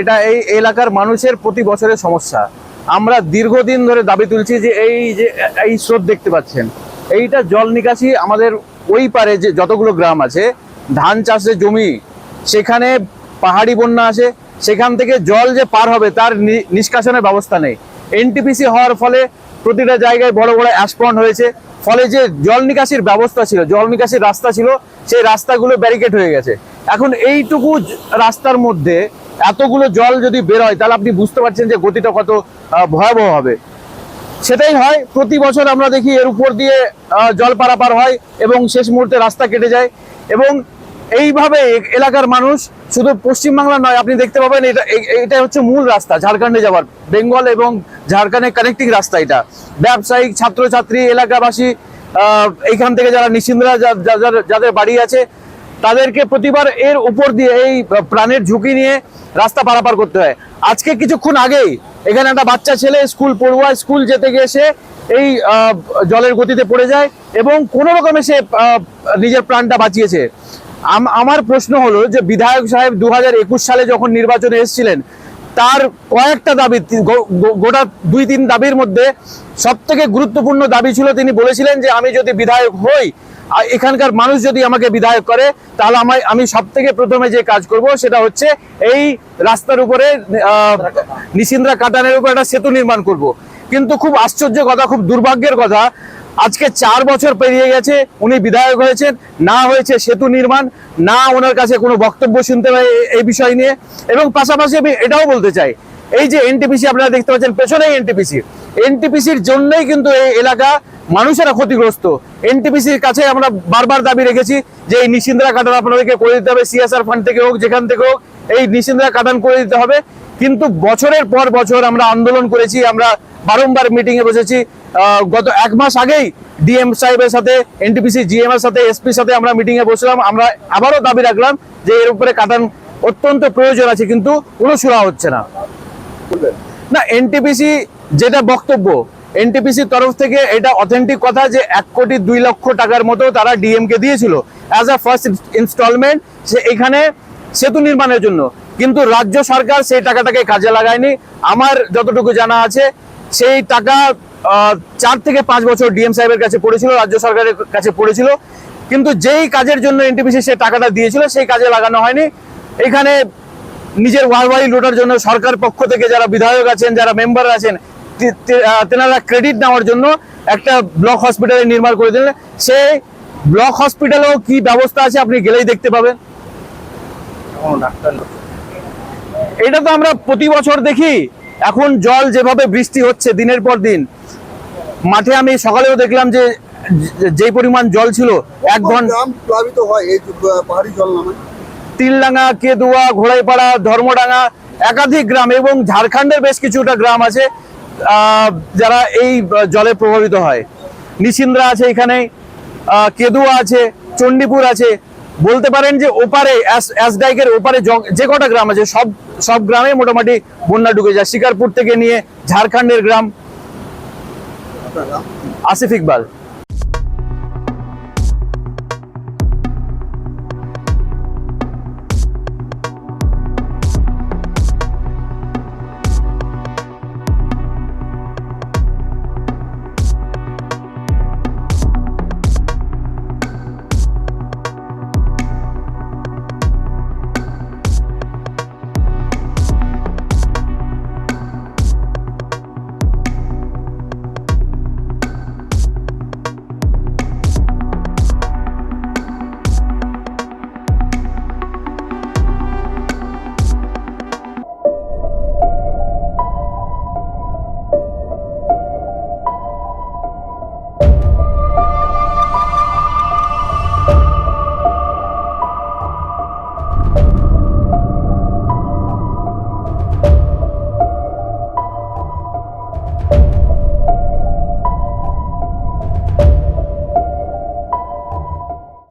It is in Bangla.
এটা এই এলাকার মানুষের প্রতি বছরের সমস্যা। আমরা দীর্ঘদিন ধরে দাবি তুলছি যে এই যে, এই স্রোত দেখতে পাচ্ছেন। এইটা জল নিকাশি আমাদের ওই পারে যে যতগুলো গ্রাম আছে, ধান চাষের জমি, সেখানে পাহাড়ি বন্যা আসে, সেখান থেকে জল যে পার হবে তার নিষ্কাশনের ব্যবস্থা নেই। এনটিপিসি হওয়ার ফলে প্রতিটা জায়গায় বড় বড় অ্যাসপন্ড হয়েছে। ফলে যে জল নিকাশির ব্যবস্থা ছিল, জল নিকাশির রাস্তা ছিল, সেই রাস্তাগুলো ব্যারিকেড হয়ে গেছে। এখন এইটুকু রাস্তার মধ্যে এতগুলো জল যদি বেরোয় তাহলে আপনি বুঝতে পারছেন যে গতিটা কত ভয়াবহ হবে। সেটাই হয়, প্রতি বছর আমরা দেখি এর উপর দিয়ে জল পারাপার হয় এবং শেষ মুহূর্তে রাস্তা কেটে যায়। এবং এইভাবে এলাকার মানুষ শুধু পশ্চিমবাংলা নয়, আপনি দেখতে পাবেন এটা এটা হচ্ছে মূল রাস্তা, ঝাড়খণ্ডে যাওয়ার। বেঙ্গল এবং ঝাড়খণ্ডের কানেক্টিং রাস্তা এটা। ব্যবসায়িক ছাত্রছাত্রী, এলাকাবাসী এইখান থেকে যারা নিশিন্দরা যাদের বাড়ি আছে তাদেরকে প্রতিবার এর উপর দিয়ে এই প্রাণের ঝুঁকি নিয়ে রাস্তা পারাপার করতে হয়। আজকে কিছুক্ষণ আগেই এখানে একটা বাচ্চা ছেলে স্কুল পড়ুয়া স্কুল যেতে গিয়ে সে এই জলের গতিতে পড়ে যায় এবং কোনো রকমে সে নিজের প্রাণটা বাঁচিয়েছে। আম- আমার প্রশ্ন হলো যে বিধায়ক সাহেব দু হাজার একুশ সালে যখন নির্বাচনে এসেছিলেন, তার কয়েকটা দাবি গোটা দুই, তিন দাবির মধ্যে সব থেকে গুরুত্বপূর্ণ দাবি ছিল, তিনি বলেছিলেন যে আমি যদি বিধায়ক হই এখানকার মানুষ যদি আমাকে বিধায়ক করে, তাহলে আমায়, আমি সব থেকে প্রথমে যে কাজ করব সেটা হচ্ছে এই রাস্তার উপরে নিশিন্দ্রা কাটানের উপর একটা সেতু নির্মাণ করব। কিন্তু খুব আশ্চর্য কথা, খুব দুর্ভাগ্যের কথা, আজকে চার বছর পেরিয়ে গেছে, উনি বিধায়ক হয়েছেন, না হয়েছে সেতু নির্মাণ, না ওনার কাছে কোনো বক্তব্য শুনতে হয় এই বিষয় নিয়ে, এবং পাশাপাশি আমি এটাও বলতে চাই, এই যে এনটিপিসি আপনারা দেখতে পাচ্ছেন, পেছনেই এনটিপিসি এনটিপিসির জন্যই কিন্তু এই এলাকা মানুষেরা ক্ষতিগ্রস্ত। এনটিপিসির কাছে আমরা বারবার দাবি রেখেছি যে এই নিশিন্দ্রা কাটান আপনাদেরকে করে দিতে হবে সিএসআর ফান্ড থেকে হোক, যেখান থেকে হোক, এই নিশিন্দ্রা কাটান করে দিতে হবে। কিন্তু বছরের পর বছর আমরা আন্দোলন করেছি, আমরা বারংবার মিটিং এ বসেছি। গত এক মাস আগেই ডিএম সাহেবের সাথে এনটিপিসি জিএম এর সাথে এসপির সাথে আমরা মিটিং এ বসলাম। আমরা আবারও দাবি রাখলাম যে এর উপরে কাটান অত্যন্ত প্রয়োজন আছে, কিন্তু কোনো সুরা হচ্ছে না। না এনটিপিসি যেটা বক্তব্য এনটিপিসির তরফ থেকে এটা অথেন্টিক কথা যে এক কোটি দুই লক্ষ টাকার মতো তারা ডিএম কে দিয়েছিল অ্যাজ আ ফার্স্ট ইনস্টলমেন্ট সে এখানে সেতু নির্মাণের জন্য। কিন্তু রাজ্য সরকার সেই টাকাটাকে কাজে লাগায়নি। আমার যতটুকু জানা আছে, সেই টাকা চার থেকে পাঁচ বছর ডিএম সাহেবের কাছে পড়েছিল, রাজ্য সরকারের কাছে পড়েছিল। কিন্তু যেই কাজের জন্য এনটিপিসি সেই টাকাটা দিয়েছিল, সেই কাজে লাগানো হয়নি। এখানে নিজের ওয়াহওয়াহি লোটার জন্য সরকার পক্ষ থেকে যারা বিধায়ক আছেন, যারা মেম্বার আছেন তেনারা ক্রেডিট নেওয়ার জন্য একটা ব্লক হসপিটালে নির্মাণ করে দিলেন। সেই ব্লক হসপিটালেও কি ব্যবস্থা আছে আপনি গেলেই দেখতে পাবেন। এটা তো আমরা প্রতি বছর দেখি। এখন জল যেভাবে বৃষ্টি হচ্ছে দিনের পর দিন মাঠে আমি সকালেও দেখলাম যে যে- পরিমাণ জল ছিল এক ঘণ্টা প্লাবিত হয় এই পাহাড়ি জল নামায় তিলডাঙ্গা কেদুয়া ঘোড়াইপাড়া ধর্মডাঙ্গা একাধিক গ্রাম এবং ঝাড়খণ্ডের বেশ কিছুটা গ্রাম আছে। যারা এই জলে প্রভাবিত হয়। নিশিন্দ্রা আছে এখানে কেদুয়া আছে চণ্ডীপুর আছে। বলতে পারেন যে ওপারে অ্যাসডাইকের ওপারে যে কটা গ্রাম আছে সব সব গ্রামে মোটামুটি বন্যা ঢুকে যায়। শিকারপুর থেকে নিয়ে ঝাড়খণ্ডের গ্রাম। আসিফ ইকবাল।